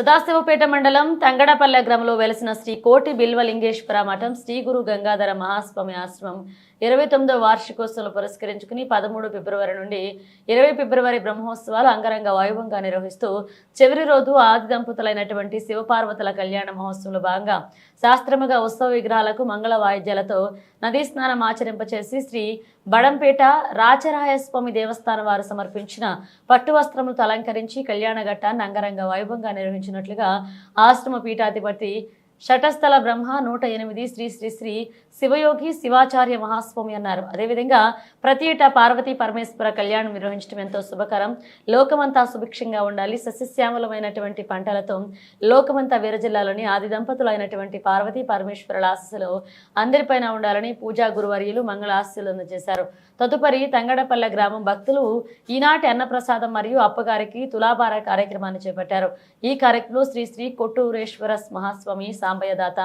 సదాశివపేట మండలం తంగడపల్లె గ్రామంలో వెలసిన శ్రీ కోటి బిల్వలింగేశ్వర మఠం శ్రీ గురు గంగాధర మహాస్వామి ఆశ్రమం ఇరవై తొమ్మిదో వార్షికోత్సవాలు పురస్కరించుకుని పదమూడు ఫిబ్రవరి నుండి ఇరవై ఫిబ్రవరి బ్రహ్మోత్సవాలు అంగరంగ వైభవంగా నిర్వహిస్తూ చివరి రోజు ఆది దంపతులైనటువంటి శివపార్వతుల కళ్యాణ మహోత్సవంలో భాగంగా శాస్త్రముగా ఉత్సవ విగ్రహాలకు మంగళ వాయిద్యాలతో నదీ స్నానం ఆచరింపచేసి శ్రీ బడంపేట రాచరాయస్వామి దేవస్థానం వారు సమర్పించిన పట్టు వస్త్రములతో అలంకరించి కళ్యాణ ఘట్టాన్ని అంగరంగ వైభవంగా నిర్వహించినట్లుగా ఆశ్రమ పీఠాధిపతి షటస్థల బ్రహ్మ నూట ఎనిమిది శ్రీ శ్రీ శ్రీ శివయోగి శివాచార్య మహాస్వామి అన్నారు. అదేవిధంగా ప్రతి ఏటా పార్వతీ పరమేశ్వర కళ్యాణం నిర్వహించడం ఎంతో శుభకరం. లోకమంతా సుభిక్షంగా ఉండాలి. సస్యశ్యామలమైనటువంటి పంటలతో లోకమంతా వీరజిల్లాలోని ఆది దంపతులు అయినటువంటి పార్వతీ పరమేశ్వరుల ఆశస్సులు అందరిపైన ఉండాలని పూజా గురువర్యులు మంగళ ఆశస్సులు అందజేశారు. తదుపరి తంగడపల్లె గ్రామం భక్తులు ఈనాటి అన్నప్రసాదం మరియు అప్పగారికి తులాభార కార్యక్రమాన్ని చేపట్టారు. ఈ కార్యక్రమంలో శ్రీ శ్రీ కొట్టూరేశ్వర మహాస్వామి సాంబయ్యదాత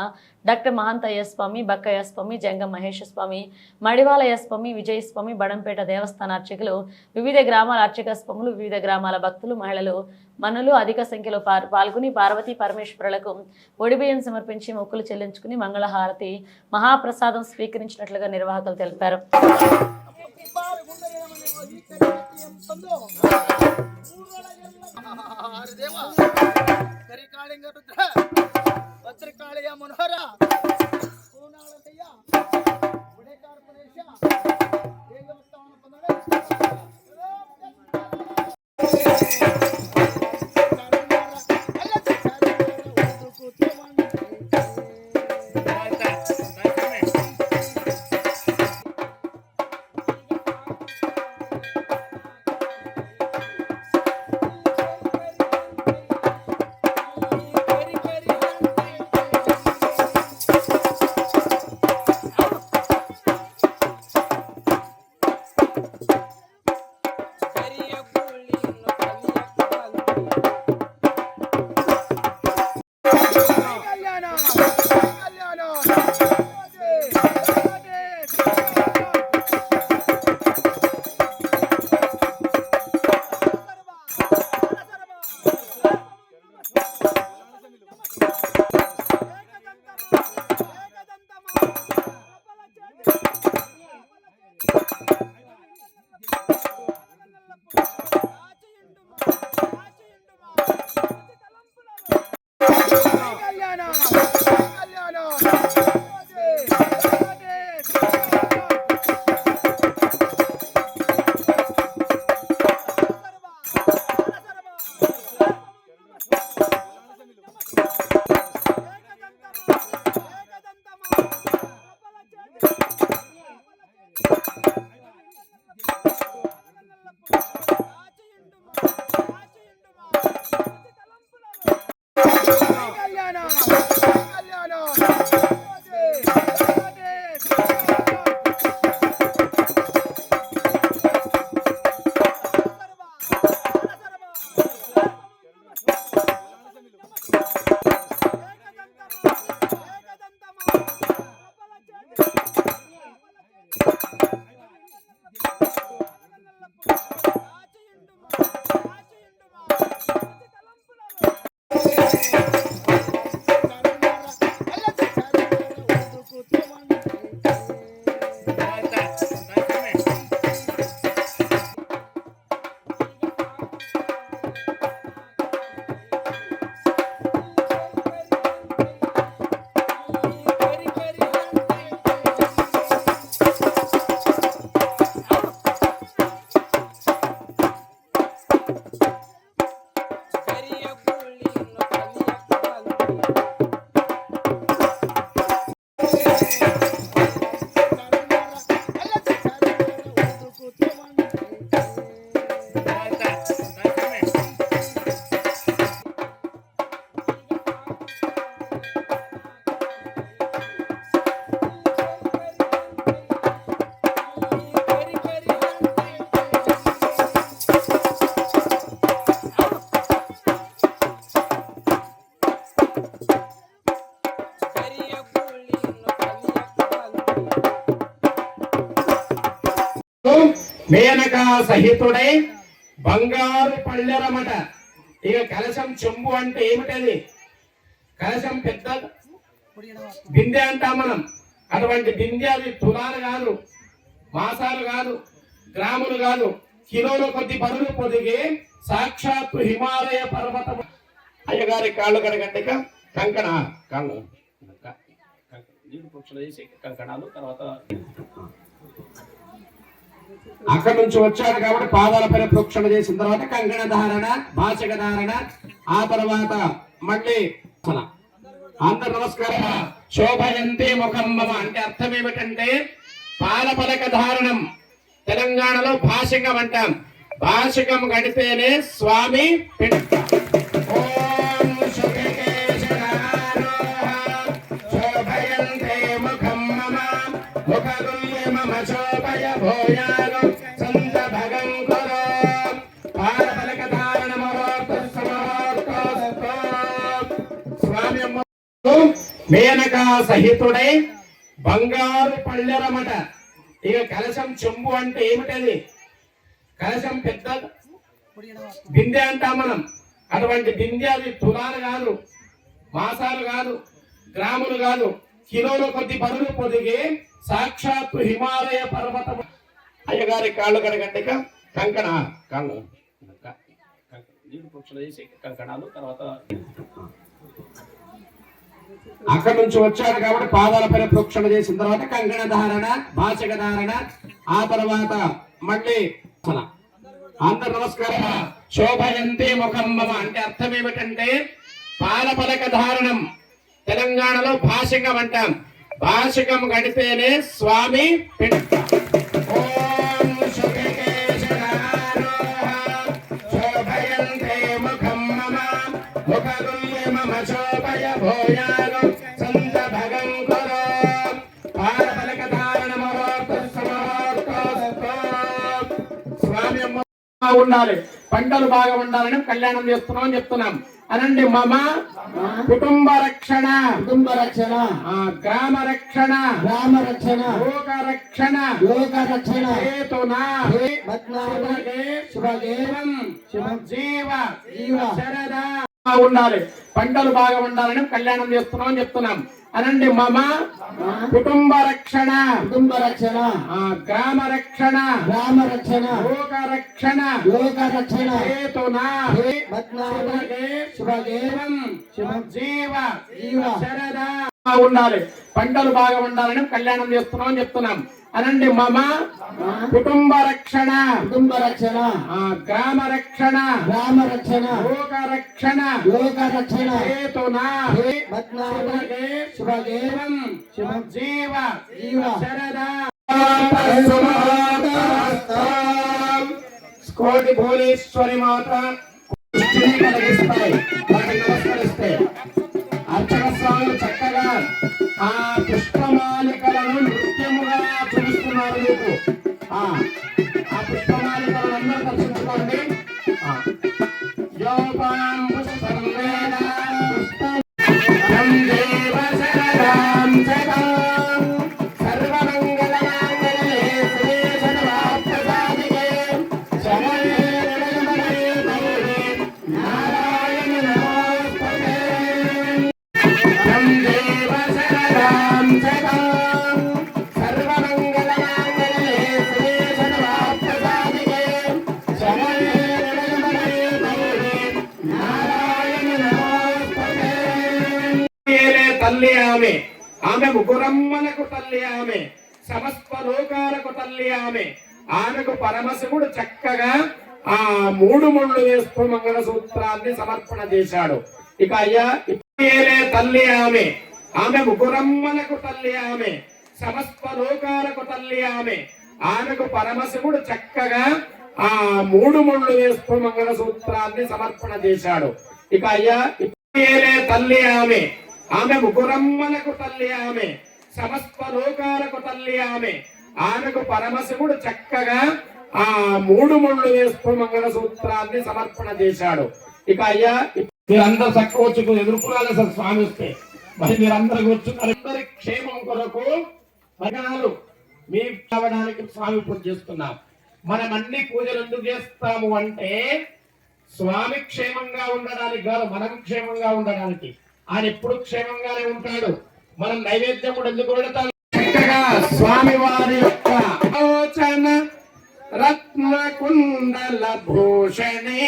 డాక్టర్ మహాంతయ్య స్వామి బక్కయ్య స్వామి జంగం మహేష స్వామి మడివాలయ స్వామి విజయ స్వామి బడంపేట దేవస్థాన అర్చకులు వివిధ గ్రామాల అర్చక స్వాములు వివిధ గ్రామాల భక్తులు మహిళలు మనులు అధిక సంఖ్యలో పాల్గొని పార్వతీ పరమేశ్వరులకు ఒడిబియ్యం సమర్పించి మొక్కులు చెల్లించుకుని మంగళహారతి మహాప్రసాదం స్వీకరించినట్లుగా నిర్వాహకులు తెలిపారు. ಭದ್ರಕಾಳಿಯ ಮನೋಹರ ಕೋಣಾಳಯ್ಯ ಉಡೇಕಾರ ಪ್ರದೇಶ మేనకా సహితుడై బంగారు పళ్ళెరమట. ఇక కలశం చెంబు అంటే ఏమిటది? కలశం పెద్ద బిందె అంటాం మనం. అటువంటి బిందె అది తులాలు కాదు మాసాలు కాదు గ్రాములు కాదు. కిలోల కొద్ది బరువు పొదిగి సాక్షాత్తు హిమాలయ పర్వతం అయ్యగారి కాళ్ళు కడగండిక కంకణ కాళ్ళు నీళ్ళు కంకణాలు తర్వాత అక్కడి నుంచి వచ్చాడు కాబట్టి పాదాల పైన ప్రోక్షణ చేసిన తర్వాత కంకణ ధారణ భాషక ధారణ ఆ తర్వాత మళ్ళీ అందరు నమస్కారం. శోభయంతి ముఖం మమ. అంటే అర్థం ఏమిటంటే పాలపలక ధారణం. తెలంగాణలో భాషికం అంటాం. భాషికం గడితేనే స్వామి పిట్ట. మేనకా సహితుడై బంగారు పళ్ళెరమట. ఇక కలశం చెంబు అంటే ఏమిటది? కలశం పెద్ద బిందె అంటాం మనం. అటువంటి బిందె అది తులాలు కాదు మాసాలు కాదు గ్రాములు కాదు. కిలోల కొద్ది బరువు పొదిగి సాక్షాత్తు హిమాలయ పర్వతం అయ్యగారి కాళ్ళు కడగండిక కంకణ. కాళ్ళు నీళ్ళు కంకణాలు తర్వాత అక్కడి నుంచి వచ్చాడు కాబట్టి పాదాల పైన ప్రోక్షణ చేసిన తర్వాత కంకణ ధారణ భాషక ధారణ ఆ తర్వాత మళ్ళీ అందరు నమస్కారం. శోభయంతి ముఖం మమ. అంటే అర్థం ఏమిటంటే పాలపలక ధారణం. తెలంగాణలో భాషికం అంటాం. భాషికం గడితేనే స్వామి శోభయంతే ముఖం మమ. మమ. శోభయ భూయాలు ఉండాలి. పంటలు బాగా ఉండాలని కళ్యాణం చేస్తున్నాం అని చెప్తున్నాం. అనండి మమ కుటుంబ రక్షణ. కుటుంబ రక్షణ. గ్రామ రక్షణ. గ్రామ రక్షణ. లోక రక్షణ. లోక రక్షణ. హేతునా. పద్నాలుగు శుభగే. శుభం. జీవ. జీవ. శరద. ఉండాలి. పంటలు బాగా ఉండాలని కళ్యాణం చేస్తున్నాం అని చెప్తున్నాం. అనండి మమ? కుటుంబ రక్షణ. కుటుంబ రక్షణ. గ్రామ రక్షణ. గ్రామ రక్షణ. లోక రక్షణ. లోక రక్షణ. హేతునా. పద్నాలుగు శుభగే. శుభం. జీవ. జీవ. శరద. ఉండాలి పంటలు బాగా ఉండాలని కళ్యాణం చేస్తున్నాం అని చెప్తున్నాం. అనండి మమ. కుటుంబ రక్షణ. కుటుంబ రక్షణ. గ్రామ రక్షణ. గ్రామ రక్షణ. లోక రక్షణ. లోక రక్షణ. హేతునా. పద్నాలుగు శుభగే. శుభం. జీవ. జీవ. శరద. కోటి భువనేశ్వరి మాత. కలిగిస్తాయి ఆ పుష్పమాలికలను తల్లి ఆమె. ఆమె ముగురమ్మలకు తల్లి ఆమె. సమస్త లోకాలకు తల్లి ఆమె. ఆమెకు పరమశివుడు చక్కగా ఆ మూడు ముళ్ళు వేస్తూ మంగళ సూత్రాన్ని సమర్పణ చేశాడు. ఇక అయ్యా ఇప్పుడే తల్లి ఆమె. ఆమె ముగురమ్మలకు తల్లి ఆమె. సమస్త లోకాలకు తల్లి ఆమె. ఆమెకు పరమశివుడు చక్కగా ఆ మూడు ముళ్ళు వేస్తూ మంగళ సూత్రాన్ని సమర్పణ చేశాడు. ఇక అయ్యా ఇప్పుడే తల్లి ఆమె. ఆమె ముగురమ్మలకు తల్లి ఆమె సమస్త లోకాలకు తల్లి ఆమె. ఆమెకు పరమశివుడు చక్కగా ఆ మూడు ముళ్ళు వేస్తూ మంగళ సూత్రాన్ని సమర్పణ చేశాడు. ఇక అయ్యా మీరందరూ చక్క వచ్చి ఎదుర్కొనాలి సార్ స్వామి వస్తే. మరి మీరందరికి కూర్చున్నారు క్షేమం కొరకు భజనాలు మీ కావడానికి స్వామి పూజ చేస్తున్నాం. మనం అన్ని పూజలు ఎందుకు చేస్తాము అంటే స్వామి క్షేమంగా ఉండడానికి కాదు మనం క్షేమంగా ఉండడానికి. ఆయన ఎప్పుడు క్షేమంగానే ఉంటాడు. మనం నైవేద్యం కూడా ఎందుకు పెడతాం? చక్కగా స్వామి వారి యొక్క ఆలోచన రత్న కుండల భూషణి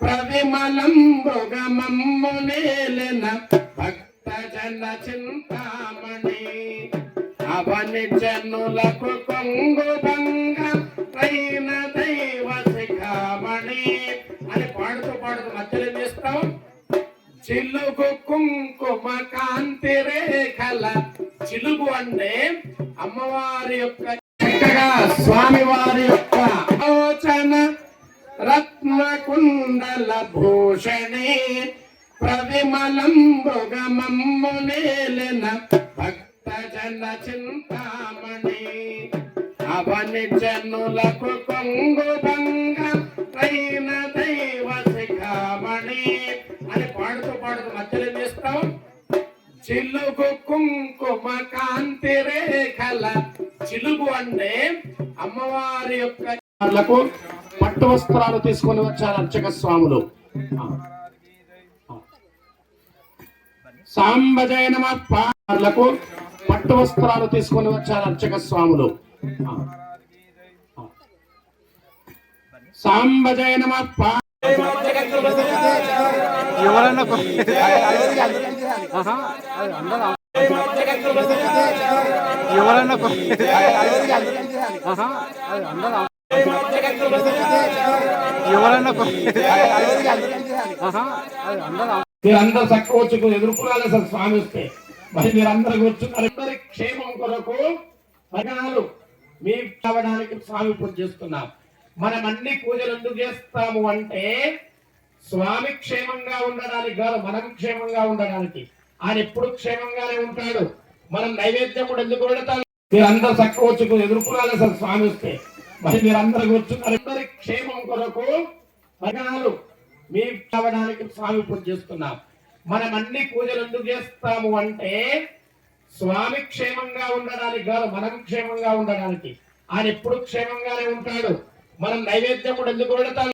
ప్రవిమలం మృగమమ్ము నేలిన భక్త జన చింతామణి. అవని జనులకు కొంగు భంగ దైవ శిఖామణి. అని పాడుతూ పాడుతూ మధ్యలో చేస్తాం? చిలుగు కుంకుమ కాంతి రేఖల చిలుగు అంటే అమ్మవారి యొక్క చక్కగా స్వామివారి యొక్క ఆలోచన. రత్న కుండల భూషణే ప్రవిమలం మృగమమ్ము నేలిన భక్త జన చింతామణి. అవని జనులకు కొంగు భంగ పాడుతూ మధ్యలో చేస్తాం? చిలుగు కుంకుమ కాంతి రేఖల చిలుగు అంటే అమ్మవారి యొక్క పట్టు వస్త్రాలు తీసుకొని వచ్చారు అర్చక స్వాములు. ఆ. పార్లకు పట్టు వస్త్రాలు తీసుకొని వచ్చారు అర్చక స్వాములు. ఆ. పా ఎవరన్నా ఎవరన్నా మీరందరూ చక్కగా వచ్చి ఎదుర్కొనాలి సార్ స్వామి వస్తే. మరి మీరందరికి కూర్చున్నారు క్షేమం కొరకు భజనాలు మీ కావడానికి స్వామి పూజ చేస్తున్నాం. మనం అన్ని పూజలు ఎందుకు చేస్తాము అంటే స్వామి క్షేమంగా ఉండడానికి కాదు మనం క్షేమంగా ఉండడానికి. ఆయన ఎప్పుడు క్షేమంగానే ఉంటాడు. మనం నైవేద్యం కూడా ఎందుకు పెడతాం? మీరందరూ చక్కగా వచ్చి ఎదుర్కొనాలి సార్ స్వామి వస్తే. మరి మీరందరూ కూర్చున్నారు క్షేమం కొరకు భజనాలు మీ కావడానికి స్వామి పూజ చేస్తున్నాం. మనం అన్ని పూజలు ఎందుకు చేస్తాము అంటే స్వామి క్షేమంగా ఉండడానికి కాదు మనం క్షేమంగా ఉండడానికి. ఆయన ఎప్పుడు క్షేమంగానే ఉంటాడు. మనం నైవేద్యం కూడా ఎందుకు పెడతాం?